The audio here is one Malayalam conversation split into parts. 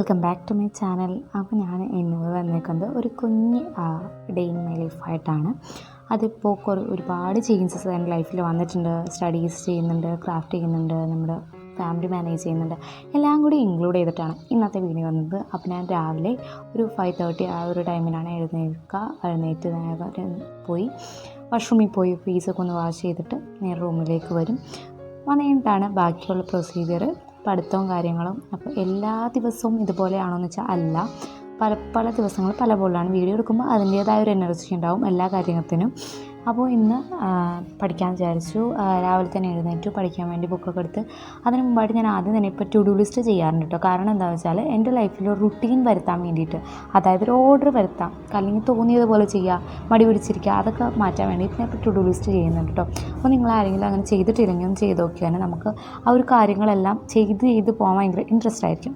Welcome back to my channel അപ്പോൾ ഞാൻ ഇന്ന് വന്നിരിക്കുന്നത് ഒരു കുഞ്ഞ് ഡേ ഇൻ മൈ ലൈഫായിട്ടാണ് അതിപ്പോൾ കുറേ ഒരുപാട് ചേഞ്ചസ് എന്റെ ലൈഫിൽ വന്നിട്ടുണ്ട്. സ്റ്റഡീസ് ചെയ്യുന്നുണ്ട് ക്രാഫ്റ്റ് ചെയ്യുന്നുണ്ട് നമ്മുടെ ഫാമിലി മാനേജ് ചെയ്യുന്നുണ്ട്. എല്ലാം കൂടി ഇൻക്ലൂഡ് ചെയ്തിട്ടാണ് ഇന്നത്തെ വീഡിയോ വന്നത്. അപ്പോൾ ഞാൻ രാവിലെ ഒരു ഫൈവ് തേർട്ടി ആ ഒരു ടൈമിലാണ് എഴുന്നേൽക്കുക എഴുന്നേറ്റ് പോയി. വാഷ്റൂമിൽ പോയി ഫീസൊക്കെ ഒന്ന് വാഷ് ചെയ്തിട്ട് നേരെ റൂമിലേക്ക് വരും. വന്നു കഴിഞ്ഞിട്ടാണ് ബാക്കിയുള്ള പ്രൊസീജിയർ പഠിത്തവും കാര്യങ്ങളും. അപ്പോൾ എല്ലാ ദിവസവും ഇതുപോലെയാണോ വെച്ചാൽ അല്ല. പല പല ദിവസങ്ങൾ പല പോലെയാണ് വീഡിയോ എടുക്കുമ്പോൾ അതിന്റേതായ ഒരു എനർജി ഉണ്ടാവും എല്ലാ കാര്യത്തിനും. അപ്പോൾ ഇന്ന് പഠിക്കാൻ വിചാരിച്ചു. രാവിലെ തന്നെ എഴുന്നേറ്റു പഠിക്കാൻ വേണ്ടി ബുക്കൊക്കെ എടുത്ത് അതിന് മുമ്പായിട്ട് ഞാൻ ആദ്യം തന്നെ ഇപ്പോൾ ടു ഡു ലിസ്റ്റ് ചെയ്യാറുണ്ട് കേട്ടോ കാരണം എന്താ വെച്ചാൽ എന്റെ ലൈഫിൽ ഒരു റുട്ടീൻ വരുത്താൻ വേണ്ടിയിട്ട് അതായത് ഒരു ഓർഡർ വരുത്താം. അല്ലെങ്കിൽ തോന്നിയതുപോലെ ചെയ്യുക മടി പിടിച്ചിരിക്കുക അതൊക്കെ മാറ്റാൻ വേണ്ടിയിട്ട് ഞാൻ ഇപ്പോൾ ടു ഡു ലിസ്റ്റ് ചെയ്യുന്നുണ്ട് കേട്ടോ അപ്പോൾ നിങ്ങൾ ആരെങ്കിലും അങ്ങനെ ചെയ്തിട്ടില്ലെങ്കിൽ ഒന്ന് ചെയ്ത് നോക്കിയാൽ നമുക്ക് ആ ഒരു കാര്യങ്ങളെല്ലാം ചെയ്ത് ചെയ്ത് പോകാൻ ഭയങ്കര ഇൻട്രസ്റ്റ് ആയിരിക്കും.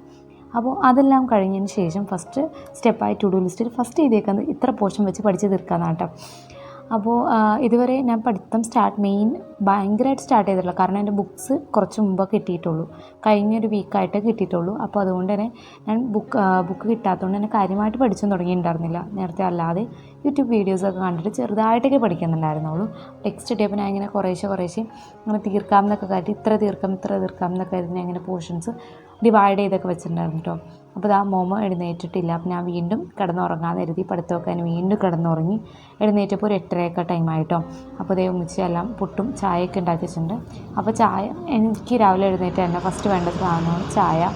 അപ്പോൾ അതെല്ലാം കഴിഞ്ഞതിന് ശേഷം ഫസ്റ്റ് സ്റ്റെപ്പായി ടു ഡു ലിസ്റ്റിൽ ഫസ്റ്റ് ചെയ്തേക്കുന്നത് ഇത്ര പോർഷൻ വെച്ച് പഠിച്ച് തീർക്കാമെന്നാണ് കേട്ടോ അപ്പോൾ ഇതുവരെ ഞാൻ പഠിത്തം സ്റ്റാർട്ട് മെയിൻ ഭയങ്കരമായിട്ട് സ്റ്റാർട്ട് ചെയ്തിട്ടില്ല. കാരണം എന്റെ ബുക്ക്സ് കുറച്ച് മുമ്പ് കിട്ടിയിട്ടുള്ളൂ. കഴിഞ്ഞൊരു വീക്കായിട്ട് കിട്ടിയിട്ടുള്ളൂ. അപ്പോൾ അതുകൊണ്ട് തന്നെ ഞാൻ ബുക്ക് ബുക്ക് കിട്ടാത്തതുകൊണ്ട് തന്നെ കാര്യമായിട്ട് പഠിച്ചു തുടങ്ങിയിട്ടുണ്ടായിരുന്നില്ല. നേരത്തെ അല്ലാതെ യൂട്യൂബ് വീഡിയോസൊക്കെ കണ്ടിട്ട് ചെറുതായിട്ടൊക്കെ പഠിക്കുന്നുണ്ടായിരുന്നുള്ളൂ. ടെക്സ്റ്റ് കിട്ടിയപ്പോൾ ഞാൻ ഇങ്ങനെ കുറേശ്ശെ കുറേശ്ശെ അങ്ങനെ തീർക്കാം എന്നൊക്കെ ഇത്ര തീർക്കാം ഇത്ര തീർക്കാം എന്നൊക്കെ കരുതി ഞാൻ ഇങ്ങനെ പോർഷൻസ് ഡിവൈഡ് ചെയ്തൊക്കെ വെച്ചിട്ടുണ്ടായിരുന്നു കേട്ടോ അപ്പോൾ ആ മോമ എഴുന്നേറ്റിട്ടില്ല. അപ്പം ഞാൻ വീണ്ടും കിടന്നുറങ്ങാൻ കരുതി പഠിത്തമൊക്കെ അതിന് വീണ്ടും കിടന്നുറങ്ങി എഴുന്നേറ്റപ്പോൾ ഒരു എട്ടരയൊക്കെ ടൈമായിട്ടോ അപ്പോൾ അതേ ഉമ്മിച്ചെല്ലാം പുട്ടും ചായയൊക്കെ ഉണ്ടാക്കി വെച്ചിട്ടുണ്ട്. അപ്പോൾ ചായ എനിക്ക് രാവിലെ എഴുന്നേറ്റ് തന്നെ ഫസ്റ്റ് വേണ്ട സാധനമാണ് ചായ.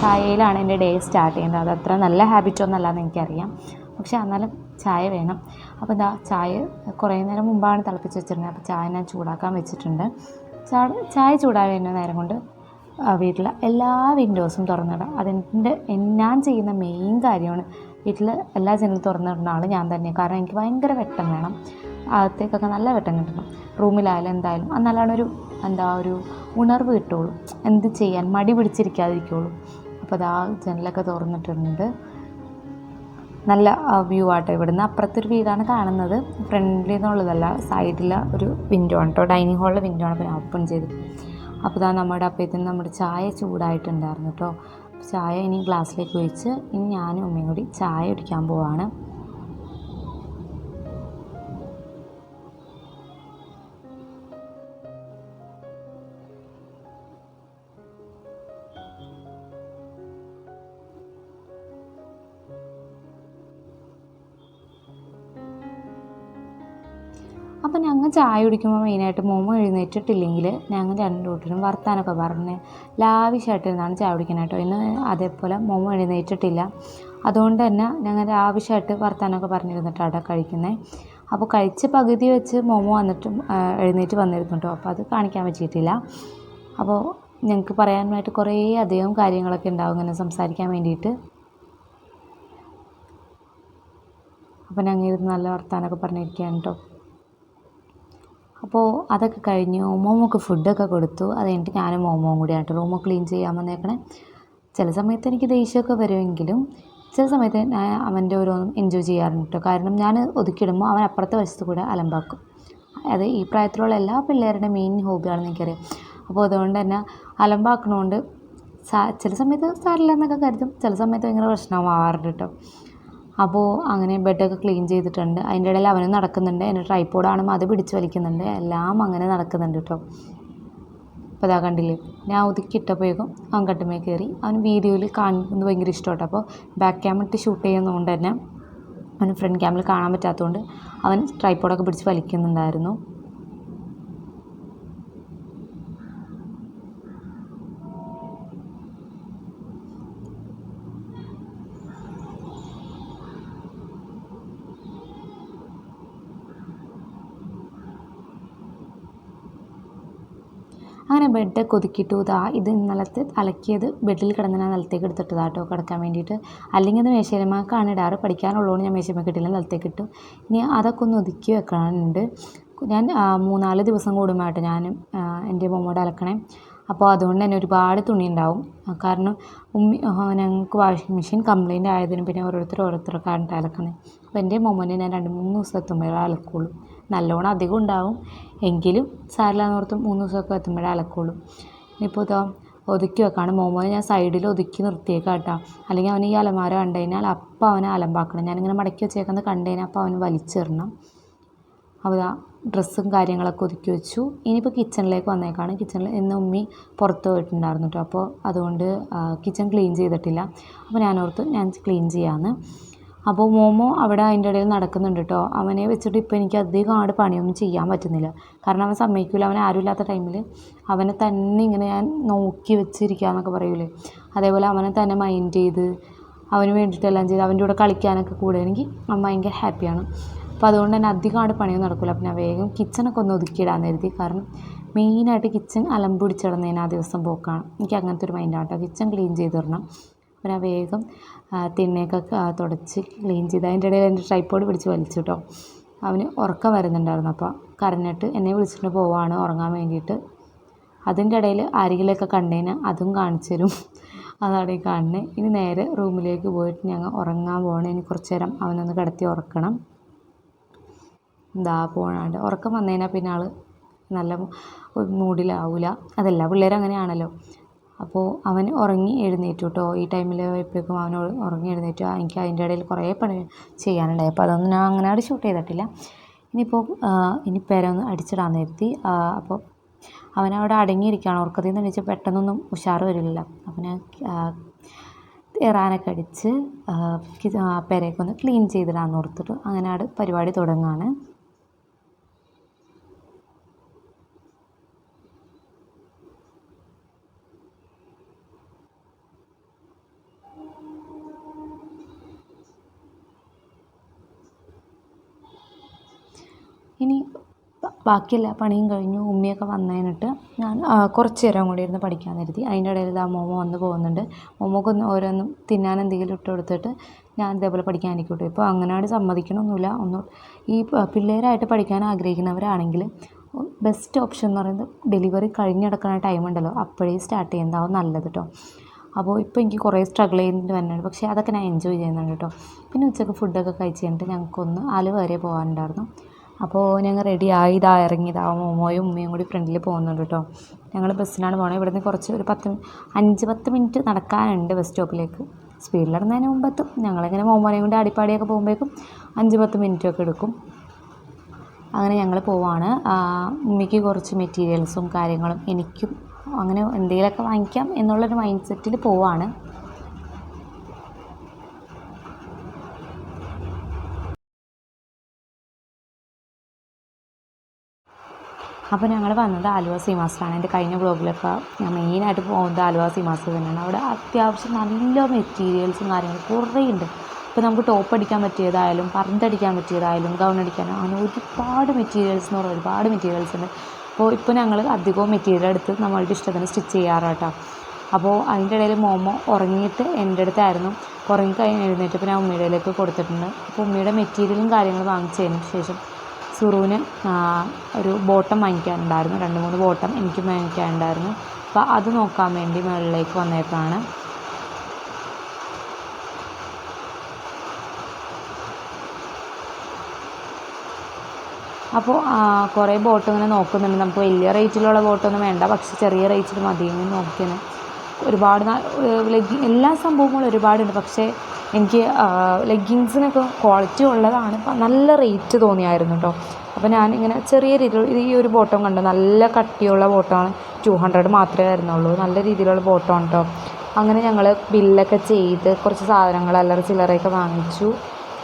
ചായയിലാണ് എന്റെ ഡേ സ്റ്റാർട്ട് ചെയ്യുന്നത്. അത് അത്ര നല്ല ഹാബിറ്റൊന്നും എന്ന് എനിക്കറിയാം. പക്ഷേ എന്നാലും ചായ വേണം. അപ്പോൾ എന്താ ചായ കുറേ നേരം മുമ്പാണ് തിളപ്പിച്ച് വെച്ചിരുന്നത്. അപ്പോൾ ചായ ഞാൻ ചൂടാക്കാൻ വെച്ചിട്ടുണ്ട്. ചായ ചായ നേരം കൊണ്ട് വീട്ടിലെ എല്ലാ വിൻഡോസും തുറന്നിടാം. അതിന്റെ ഞാൻ ചെയ്യുന്ന മെയിൻ കാര്യമാണ് വീട്ടിൽ എല്ലാ ജനലും തുറന്നിടുന്ന ആൾ ഞാൻ തന്നെ. കാരണം എനിക്ക് ഭയങ്കര വെട്ടം വേണം. അകത്തേക്കൊക്കെ നല്ല വെട്ടം കിട്ടണം. റൂമിലായാലും എന്തായാലും. എന്നാലാണ് ഒരു എന്താ ഒരു ഉണർവ് കിട്ടുള്ളൂ. എന്ത് ചെയ്യാൻ മടി പിടിച്ചിരിക്കാതിരിക്കുള്ളൂ. അപ്പോൾ അതാ ജനലൊക്കെ തുറന്നിട്ടുണ്ട്. നല്ല വ്യൂ ആട്ടോ ഇവിടുന്ന്. അപ്പുറത്തൊരു വീടാണ് കാണുന്നത്. ഫ്രണ്ടിൽ നിന്നുള്ളതല്ല സൈഡിലെ ഒരു വിൻഡോ ആണ് കേട്ടോ ഡൈനിങ് ഹാളിലെ വിൻഡോ ആണ്. ഓപ്പൺ ചെയ്ത്. അപ്പോൾ ഇതാ നമ്മുടെ അപ്പഴത്തേന് നമ്മുടെ ചായ ചൂടായിട്ടുണ്ടായിരുന്നു കേട്ടോ ചായ ഇനി ഗ്ലാസ്സിലേക്ക് ഒഴിച്ച് ഇനി ഞാനും ഉമ്മയും കൂടി ചായ കുടിക്കാൻ പോവാണ്. അപ്പം ഞങ്ങൾ ചായ കുടിക്കുമ്പോൾ മെയിനായിട്ട് മോമ എഴുന്നേറ്റിട്ടില്ലെങ്കിൽ ഞങ്ങൾ രണ്ടു കൂട്ടരും വർത്താനൊക്കെ പറഞ്ഞ് ലാവിഷായിട്ടിരുന്നാണ് ചായ കുടിക്കുന്നത് കേട്ടോ ഇന്ന് അതേപോലെ മോമ എഴുന്നേറ്റിട്ടില്ല. അതുകൊണ്ട് തന്നെ ഞങ്ങൾ ലാവിഷായിട്ട് വർത്താനൊക്കെ പറഞ്ഞിരുന്നിട്ടാണ് കഴിക്കുന്നത് അപ്പോൾ കഴിച്ച പകുതി വെച്ച് മോമോ വന്നിട്ട് എഴുന്നേറ്റ് വന്നിരുന്നു കേട്ടോ അപ്പോൾ അത് കാണിക്കാൻ പറ്റിയിട്ടില്ല. അപ്പോൾ ഞങ്ങൾക്ക് പറയാനായിട്ട് കുറേ അധികം കാര്യങ്ങളൊക്കെ ഉണ്ടാവും ഇങ്ങനെ സംസാരിക്കാൻ വേണ്ടിയിട്ട്. അപ്പം ഞങ്ങൾ ഇരുന്ന് നല്ല വർത്താനമൊക്കെ പറഞ്ഞിരിക്കുകയാണ് കേട്ടോ അപ്പോൾ അതൊക്കെ കഴിഞ്ഞ് മോമോക്ക് ഫുഡൊക്കെ കൊടുത്തു. അത് കഴിഞ്ഞിട്ട് ഞാനും മോമോവും കൂടി ആയിട്ട് റൂമ് ക്ലീൻ ചെയ്യാൻ വന്നേക്കണേ. ചില സമയത്ത് എനിക്ക് ദേഷ്യമൊക്കെ വരുമെങ്കിലും ചില സമയത്ത് ഞാൻ അവന്റെ ഓരോന്നും എൻജോയ് ചെയ്യാറുണ്ട് കേട്ടോ കാരണം ഞാൻ ഒതുക്കിയിടുമ്പോൾ അവൻ അപ്പുറത്തെ വശത്ത് കൂടെ അലമ്പാക്കും. അത് ഈ പ്രായത്തിലുള്ള എല്ലാ പിള്ളേരുടെയും മെയിൻ ഹോബിയാണെന്ന് എനിക്കറിയാം. അപ്പോൾ അതുകൊണ്ട് തന്നെ അലമ്പാക്കണോണ്ട് ചില സമയത്ത് സാരില്ല എന്നൊക്കെ കരുതും. ചില സമയത്ത് ഭയങ്കര പ്രശ്നമാവാറുണ്ട് കേട്ടോ അപ്പോൾ അങ്ങനെ ബെഡൊക്കെ ക്ലീൻ ചെയ്തിട്ടുണ്ട്. അതിന്റെ ഇടയിൽ അവനും നടക്കുന്നുണ്ട്. എന്റെ ട്രൈപ്പോഡ് ആണെങ്കിൽ അത് പിടിച്ച് വലിക്കുന്നുണ്ട്. എല്ലാം അങ്ങനെ നടക്കുന്നുണ്ട് കേട്ടോ അപ്പോൾ അതാ കണ്ടില്ലേ? ഞാൻ ഒതുക്കിയിട്ടപ്പോഴേക്കും അവൻ കട്ടുമേ കയറി. അവൻ വീഡിയോയിൽ കാണുന്നത് ഭയങ്കര ഇഷ്ടമാട്ടോ. അപ്പോൾ ബാക്ക് ക്യാമറ ഇട്ട് ഷൂട്ട് ചെയ്യുന്നതുകൊണ്ട് തന്നെ അവന് ഫ്രണ്ട് ക്യാമിൽ കാണാൻ പറ്റാത്തതുകൊണ്ട് അവൻ ട്രൈപ്പോഡൊക്കെ പിടിച്ച് വലിക്കുന്നുണ്ടായിരുന്നു. അങ്ങനെ ബെഡൊക്കെ ഒതുക്കിയിട്ടു ഇതാ ഇത് ഇന്നലത്തെ അലക്കിയത് ബെഡിൽ കിടന്ന് നിലത്തേക്ക് എടുത്തിട്ടതാ കേട്ടോ കിടക്കാൻ വേണ്ടിയിട്ട്. അല്ലെങ്കിൽ അത് മേശയിലമാക്കാണ് ഇടാറ് പഠിക്കാനുള്ളതുകൊണ്ട് ഞാൻ മേശയിലേക്ക് ഇട്ടില്ല നിലത്തേക്ക് ഇട്ടു. ഇനി അതൊക്കെ ഒന്ന് ഒതുക്കി വെക്കാനുണ്ട്. ഞാൻ മൂന്നാൽ ദിവസം കൂടുമ്പോഴായിട്ട് ഞാൻ എന്റെ മമ്മൂടെ അലക്കണേ. അപ്പോൾ അതുകൊണ്ട് തന്നെ ഒരുപാട് തുണി ഉണ്ടാവും കാരണം ഉമ്മി ഞങ്ങൾക്ക് വാഷിംഗ് മെഷീൻ കംപ്ലൈന്റ് ആയതിന് പിന്നെ ഓരോരുത്തർ ഓരോരുത്തർക്കാണ് അലക്കുന്നത് അപ്പോൾ എന്റെ മൊമ്മനെ ഞാൻ രണ്ട് മൂന്ന് ദിവസം എത്തുമ്പോഴേ അലക്കുള്ളൂ. നല്ലോണം അധികം ഉണ്ടാവും. എങ്കിലും സാരില്ലാന്ന് ഓർത്ത് മൂന്ന് ദിവസമൊക്കെ എത്തുമ്പോഴേ അലക്കുള്ളൂ. ഇപ്പോൾ ഇതാ ഒതുക്കി വെക്കാണ്. മോമോനെ ഞാൻ സൈഡിൽ ഒതുക്കി നിർത്തിയേക്കാം കേട്ടോ. അല്ലെങ്കിൽ അവൻ ഈ അലമാര കണ്ടു കഴിഞ്ഞാൽ അപ്പം അവനെ അലമ്പാക്കണം. ഞാനിങ്ങനെ മടക്കി വെച്ചേക്കുന്നത് കണ്ടു കഴിഞ്ഞാൽ അപ്പം അവന് വലിച്ചെറിയണം അപ്പോൾ ഡ്രസ്സും കാര്യങ്ങളൊക്കെ ഒതുക്കി വെച്ചു. ഇനിയിപ്പോൾ കിച്ചണിലേക്ക് വന്നേക്കാണ്. കിച്ചണിൽ ഇന്ന് ഉമ്മി പുറത്ത് പോയിട്ടുണ്ടായിരുന്നു കേട്ടോ അപ്പോൾ അതുകൊണ്ട് കിച്ചൺ ക്ലീൻ ചെയ്തിട്ടില്ല. അപ്പോൾ ഞാൻ ഞാനോർത്ത് ഞാൻ ക്ലീൻ ചെയ്യാമെന്ന് അപ്പോൾ മോമോ അവിടെ അതിന്റെ ഇടയിൽ നടക്കുന്നുണ്ട് കേട്ടോ അവനെ വെച്ചിട്ട് ഇപ്പോൾ എനിക്ക് അധികം ആട് പണിയൊന്നും ചെയ്യാൻ പറ്റുന്നില്ല. കാരണം അവൻ സമ്മതിക്കില്ല അവൻ ആരുമില്ലാത്ത ടൈമിൽ അവനെ തന്നെ ഇങ്ങനെ ഞാൻ നോക്കി വെച്ചിരിക്കുക എന്നൊക്കെ പറയൂലേ. അതേപോലെ അവനെ തന്നെ മൈൻഡ് ചെയ്ത് അവന് വേണ്ടിയിട്ടെല്ലാം ചെയ്ത് അവന്റെ കൂടെ കളിക്കാനൊക്കെ കൂടുകയാണെങ്കിൽ അവൻ ഭയങ്കര ഹാപ്പിയാണ് അപ്പോൾ അതുകൊണ്ട് തന്നെ അധികം ആട് പണിയൊന്നും നടക്കില്ല അപ്പം ഞാൻ വേഗം കിച്ചണൊക്കെ ഒന്ന് ഒതുക്കിയിടാൻ കരുതി. കാരണം മെയിനായിട്ട് കിച്ചൺ അലമ്പ് പിടിച്ചിടുന്നതിന് ആ ദിവസം പോക്കാണ്. എനിക്ക് അങ്ങനത്തെ ഒരു മൈൻഡാണ് കേട്ടോ കിച്ചൺ ക്ലീൻ ചെയ്ത് തരണം അപ്പോൾ ഞാൻ വേഗം തിണ്ണയൊക്കെ തുടച്ച് ക്ലീൻ ചെയ്ത് അതിന്റെ ഇടയിൽ എന്റെ ട്രൈപ്പോഡ് പിടിച്ച് വലിച്ചു കേട്ടോ അവന് ഉറക്കം വരുന്നുണ്ടായിരുന്നു. അപ്പോൾ കരഞ്ഞിട്ട് എന്നെ വിളിച്ചിട്ട് പോവാണ് ഉറങ്ങാൻ വേണ്ടിയിട്ട്. അതിന്റെ ഇടയിൽ ആരെങ്കിലുമൊക്കെ കണ്ടതിന് അതും കാണിച്ചു തരും. അതാണ് ഈ കാണുന്നത് ഇനി നേരെ റൂമിലേക്ക് പോയിട്ട് ഞങ്ങൾ ഉറങ്ങാൻ പോകണം ഇനി കുറച്ച് നേരം അവനൊന്ന് കിടത്തി ഉറക്കണം. എന്താ പോണാണ്ട്. ഉറക്കം വന്നു കഴിഞ്ഞാൽ പിന്നെ ആൾ നല്ല മൂഡിലാവില്ല അതെല്ലാ പിള്ളേരും അങ്ങനെയാണല്ലോ അപ്പോൾ അവൻ ഉറങ്ങി എഴുന്നേറ്റു കേട്ടോ ഈ ടൈമിൽ എപ്പോഴേക്കും അവൻ ഉറങ്ങി എഴുന്നേറ്റു. എനിക്ക് അതിന്റെ ഇടയിൽ കുറേ പണി ചെയ്യാനുണ്ടായി. അപ്പോൾ അതൊന്നും ഞാൻ അങ്ങനെ ഷൂട്ട് ചെയ്തിട്ടില്ല. ഇനിയിപ്പോൾ ഇനി പേരെ ഒന്ന് അടിച്ചിടാൻ നിർത്തി. അപ്പോൾ അവനവിടെ അടങ്ങിയിരിക്കുകയാണ്. ഉറക്കത്തിൽ നിന്ന് എണീച്ച് പെട്ടെന്നൊന്നും ഉഷാർ വരില്ല. ഞാൻ ഇറാനൊക്കെ അടിച്ച് പെരയൊക്കെ ഒന്ന് ക്ലീൻ ചെയ്തിടാന്ന് ഓർത്തിട്ട് അങ്ങനെ അവിടെ പരിപാടി തുടങ്ങുകയാണ് ഇനി ബാക്കിയെല്ലാ പണിയും കഴിഞ്ഞു. ഉമ്മയൊക്കെ വന്നതിനിട്ട് ഞാൻ കുറച്ച് നേരം കൂടി ഇരുന്ന് പഠിക്കാൻ കരുതി. അതിന്റെ ഇടയിൽ ഇതാ മോമോ വന്ന് പോകുന്നുണ്ട്. മോമോക്ക് ഒന്ന് ഓരോന്നും തിന്നാൻ എന്തെങ്കിലും ഇട്ട് കൊടുത്തിട്ട് ഞാൻ ഇതേപോലെ പഠിക്കാൻ ആയിരിക്കട്ടെ ഇപ്പോൾ അങ്ങനെയാണ് സമ്മതിക്കണമൊന്നുമില്ല ഒന്ന് ഈ പിള്ളേരായിട്ട് പഠിക്കാൻ ആഗ്രഹിക്കുന്നവരാണെങ്കിൽ ബെസ്റ്റ് ഓപ്ഷൻ എന്ന് പറയുന്നത് ഡെലിവറി കഴിഞ്ഞിടക്കുന്ന ടൈം ഉണ്ടല്ലോ. അപ്പോഴേ സ്റ്റാർട്ട് ചെയ്യുന്നതാവും നല്ലത് കേട്ടോ അപ്പോൾ ഇപ്പോൾ എനിക്ക് കുറേ സ്ട്രഗിൾ ചെയ്തിട്ട് വരുന്നുണ്ട് പക്ഷേ അതൊക്കെ ഞാൻ എൻജോയ് ചെയ്യുന്നുണ്ട് കേട്ടോ പിന്നെ ഉച്ചയ്ക്ക് ഫുഡൊക്കെ കഴിച്ച് കഴിഞ്ഞിട്ട് ഞങ്ങൾക്കൊന്ന് ആലുവ വരെ പോകാനുണ്ടായിരുന്നു. അപ്പോൾ ഞങ്ങൾ റെഡി ആയി ഇതാ ഇറങ്ങി ഇതാ മോമോയും ഉമ്മയും കൂടി ഫ്രണ്ടിൽ പോകുന്നുണ്ട് കേട്ടോ ഞങ്ങൾ ബസ്സിനാണ് പോകണത് ഇവിടുന്ന് കുറച്ച് ഒരു പത്ത് അഞ്ച് പത്ത് മിനിറ്റ് നടക്കാനുണ്ട് ബസ് സ്റ്റോപ്പിലേക്ക് സ്പീഡിലിടുന്നതിന് മുമ്പ് എത്തും ഞങ്ങളിങ്ങനെ മോമോനെയും കൊണ്ട് അടിപ്പാടിയൊക്കെ പോകുമ്പോഴേക്കും അഞ്ച് പത്ത് മിനിറ്റൊക്കെ എടുക്കും. അങ്ങനെ ഞങ്ങൾ പോവാണ്. ഉമ്മയ്ക്ക് കുറച്ച് മെറ്റീരിയൽസും കാര്യങ്ങളും എനിക്കും അങ്ങനെ എന്തെങ്കിലുമൊക്കെ വാങ്ങിക്കാം എന്നുള്ളൊരു മൈൻഡ് സെറ്റിൽ പോവാണ്. അപ്പോൾ ഞങ്ങൾ വന്നത് ആലുവ സീമാസിലാണ് എന്റെ കഴിഞ്ഞ ബ്ലോഗിലൊക്കെ ഞാൻ മെയിനായിട്ട് പോകുന്നത് ആലുവ സീമാസ് തന്നെയാണ്. അവിടെ അത്യാവശ്യം നല്ല മെറ്റീരിയൽസും കാര്യങ്ങളും കുറേ ഉണ്ട്. ഇപ്പോൾ നമുക്ക് ടോപ്പ് അടിക്കാൻ പറ്റിയതായാലും പന്തടിക്കാൻ പറ്റിയതായാലും ഗൗൺ അടിക്കാനും അങ്ങനെ ഒരുപാട് മെറ്റീരിയൽസ് എന്ന് പറഞ്ഞാൽ ഒരുപാട് മെറ്റീരിയൽസ് ഉണ്ട്. അപ്പോൾ ഇപ്പോൾ ഞങ്ങൾ അധികവും മെറ്റീരിയൽ എടുത്ത് നമ്മളുടെ ഇഷ്ടത്തിന് സ്റ്റിച്ച് ചെയ്യാറാട്ടോ. അപ്പോൾ അതിന്റെ ഇടയിൽ മോമോ ഉറങ്ങിയിട്ട് എന്റെ അടുത്തായിരുന്നു. ഉറങ്ങി കഴിഞ്ഞ് എഴുന്നേറ്റപ്പോൾ ഞാൻ ഉമ്മയുടെ കൊടുത്തിട്ടുണ്ട്. അപ്പോൾ ഉമ്മയുടെ മെറ്റീരിയലും കാര്യങ്ങളും വാങ്ങിച്ചതിന് ശേഷം സുറുവിന് ഒരു ബോട്ടം വാങ്ങിക്കാനുണ്ടായിരുന്നു. രണ്ട് മൂന്ന് ബോട്ടം എനിക്കും വാങ്ങിക്കാനുണ്ടായിരുന്നു. അപ്പോൾ അത് നോക്കാൻ വേണ്ടി മുകളിലേക്ക് വന്നേക്കാണ്. അപ്പോൾ കുറേ ബോട്ട് ഇങ്ങനെ നോക്കുന്നുണ്ട്. നമുക്ക് വലിയ റേറ്റിലുള്ള ബോട്ടൊന്നും വേണ്ട. പക്ഷേ ചെറിയ റേറ്റിൽ മതി എന്ന് നോക്കിയാണ്. ഒരുപാട് എല്ലാ സംഭവങ്ങളും ഒരുപാടുണ്ട്. പക്ഷേ എനിക്ക് ലെഗ്ഗിങ്സിനൊക്കെ ക്വാളിറ്റി ഉള്ളതാണ്. നല്ല റേറ്റ് തോന്നിയായിരുന്നു കേട്ടോ അപ്പോൾ ഞാൻ ഇങ്ങനെ ചെറിയ രീതിയിൽ ഈ ഒരു ബോട്ടം കണ്ടു? നല്ല കട്ടിയുള്ള ബോട്ടമാണ് ടു ഹൺഡ്രഡ് മാത്രമേ വരുന്നുള്ളൂ. നല്ല രീതിയിലുള്ള ബോട്ടമാണ് കേട്ടോ അങ്ങനെ ഞങ്ങൾ ബില്ലൊക്കെ ചെയ്ത് കുറച്ച് സാധനങ്ങൾ അല്ലറ ചില്ലറയൊക്കെ വാങ്ങിച്ചു.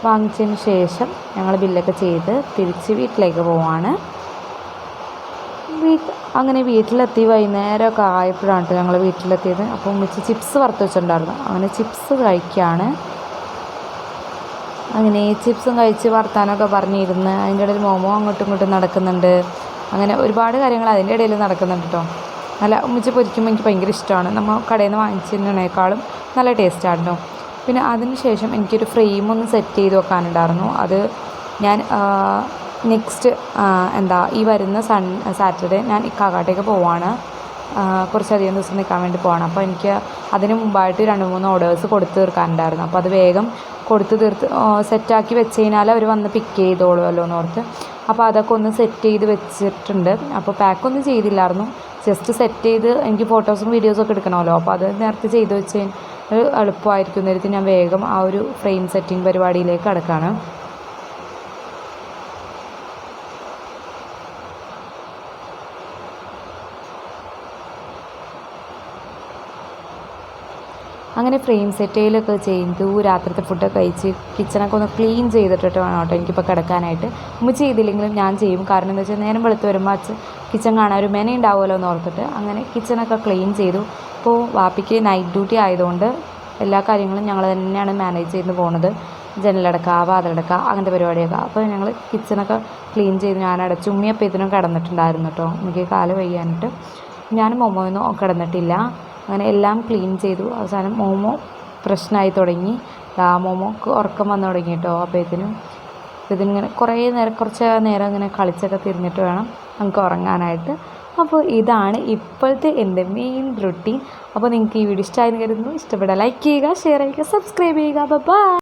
വാങ്ങിച്ചതിന് ശേഷം ഞങ്ങൾ ബില്ലൊക്കെ ചെയ്ത് തിരിച്ച് വീട്ടിലേക്ക് പോവാണ്. വീട്ട് അങ്ങനെ വീട്ടിലെത്തി വൈകുന്നേരമൊക്കെ ആയപ്പോഴാണ് ഞങ്ങൾ വീട്ടിലെത്തിയത്. അപ്പോൾ ഉമ്മിച്ച് ചിപ്സ് വറുത്ത് വെച്ചിട്ടുണ്ടായിരുന്നു. അങ്ങനെ ചിപ്സ് കഴിക്കുകയാണ് അങ്ങനെ ചിപ്സും കഴിച്ച് വർത്താനമൊക്കെ പറഞ്ഞിരുന്ന്. അതിന്റെ ഇടയിൽ മോമോ അങ്ങോട്ടും ഇങ്ങോട്ടും നടക്കുന്നുണ്ട്. അങ്ങനെ ഒരുപാട് കാര്യങ്ങൾ അതിന്റെ ഇടയിൽ നടക്കുന്നുണ്ട് കേട്ടോ നല്ല ഉമ്മിച്ച് പൊരിക്കുമ്പോൾ എനിക്ക് ഭയങ്കര ഇഷ്ടമാണ്. നമ്മൾ കടയിൽ നിന്ന് വാങ്ങിച്ചതിനേക്കാളും നല്ല ടേസ്റ്റാണ് കേട്ടോ പിന്നെ അതിന് ശേഷം എനിക്കൊരു ഫ്രെയിം ഒന്ന് സെറ്റ് ചെയ്ത് വെക്കാനുണ്ടായിരുന്നു. അത് ഞാൻ നെക്സ്റ്റ് എന്താ ഈ വരുന്ന സൺ സാറ്റർഡേ ഞാൻ ഇക്കാക്കാട്ടേക്ക് പോവാണ്. കുറച്ചധികം ദിവസം നിൽക്കാൻ വേണ്ടി പോവാണ്. അപ്പോൾ എനിക്ക് അതിന് മുമ്പായിട്ട് രണ്ട് മൂന്ന് ഓർഡേഴ്സ് കൊടുത്തു തീർക്കാനുണ്ടായിരുന്നു. അപ്പോൾ അത് വേഗം കൊടുത്ത് തീർത്ത് സെറ്റാക്കി വെച്ച് കഴിഞ്ഞാൽ അവർ വന്ന് പിക്ക് ചെയ്തോളുമല്ലോ എന്ന് ഓർത്ത്. അപ്പോൾ അതൊക്കെ ഒന്ന് സെറ്റ് ചെയ്ത് വെച്ചിട്ടുണ്ട്. അപ്പോൾ പാക്കൊന്നും ചെയ്തില്ലായിരുന്നു. ജസ്റ്റ് സെറ്റ് ചെയ്ത് എനിക്ക് ഫോട്ടോസും വീഡിയോസും ഒക്കെ എടുക്കണമല്ലോ. അപ്പോൾ അത് നേരത്തെ ചെയ്ത് വെച്ച് എളുപ്പമായിരിക്കും നേരത്തെ ഞാൻ വേഗം ആ ഒരു ഫ്രെയിം സെറ്റിംഗ് പരിപാടിയിലേക്ക് കടക്കാണ്. അങ്ങനെ ഫ്രെയിം സെറ്റേലൊക്കെ ചെയ്തു രാത്രിത്തെ ഫുഡൊക്കെ കഴിച്ച് കിച്ചണൊക്കെ ഒന്ന് ക്ലീൻ ചെയ്തിട്ടിട്ട് വേണം കേട്ടോ എനിക്കിപ്പോൾ കിടക്കാനായിട്ട്. ഉമ്മ ചെയ്തില്ലെങ്കിലും ഞാൻ ചെയ്യും. കാരണം എന്താ വെച്ചാൽ നേരം വെളുത്ത് വരുമ്പോൾ അച്ഛൻ കിച്ചൺ കാണാൻ ഒരു മെന ഉണ്ടാവുമല്ലോ എന്ന് ഓർത്തിട്ട് അങ്ങനെ കിച്ചണൊക്കെ ക്ലീൻ ചെയ്തു. ഇപ്പോൾ വാപ്പിക്ക് നൈറ്റ് ഡ്യൂട്ടി ആയതുകൊണ്ട് എല്ലാ കാര്യങ്ങളും ഞങ്ങൾ തന്നെയാണ് മാനേജ് ചെയ്ത് പോകുന്നത് ജനലടക്കുക വാതിലടക്കുക അങ്ങനത്തെ പരിപാടിയൊക്കെ. അപ്പോൾ ഞങ്ങൾ കിച്ചണൊക്കെ ക്ലീൻ ചെയ്ത് ഞാൻ അടച്ചു ഉമ്മിയപ്പം ഇതിനും കിടന്നിട്ടുണ്ടായിരുന്നു കേട്ടോ. എനിക്ക് കാൽ വയ്യാനിട്ട് ഞാനും മോമോയൊന്നും കിടന്നിട്ടില്ല. അങ്ങനെ എല്ലാം ക്ലീൻ ചെയ്തു. അവസാനം മോമോ പ്രശ്നമായി തുടങ്ങി. ആ മോമോക്ക് ഉറക്കം വന്നു തുടങ്ങി കേട്ടോ അപ്പോഴത്തേനും ഇതിങ്ങനെ കുറേ നേരം കുറച്ച് നേരം ഇങ്ങനെ കളിച്ചൊക്കെ തിരിഞ്ഞിട്ട് വേണം നമുക്ക് ഉറങ്ങാനായിട്ട്. അപ്പോൾ ഇതാണ് ഇപ്പോഴത്തെ എന്റെ മെയിൻ റുട്ടീൻ അപ്പോൾ നിങ്ങൾക്ക് ഈ വീഡിയോ ഇഷ്ടമായെന്ന് കരുതുന്നു. ഇഷ്ടപ്പെട്ടാൽ ലൈക്ക് ചെയ്യുക ഷെയർ ചെയ്യുക സബ്സ്ക്രൈബ് ചെയ്യുക. ബൈ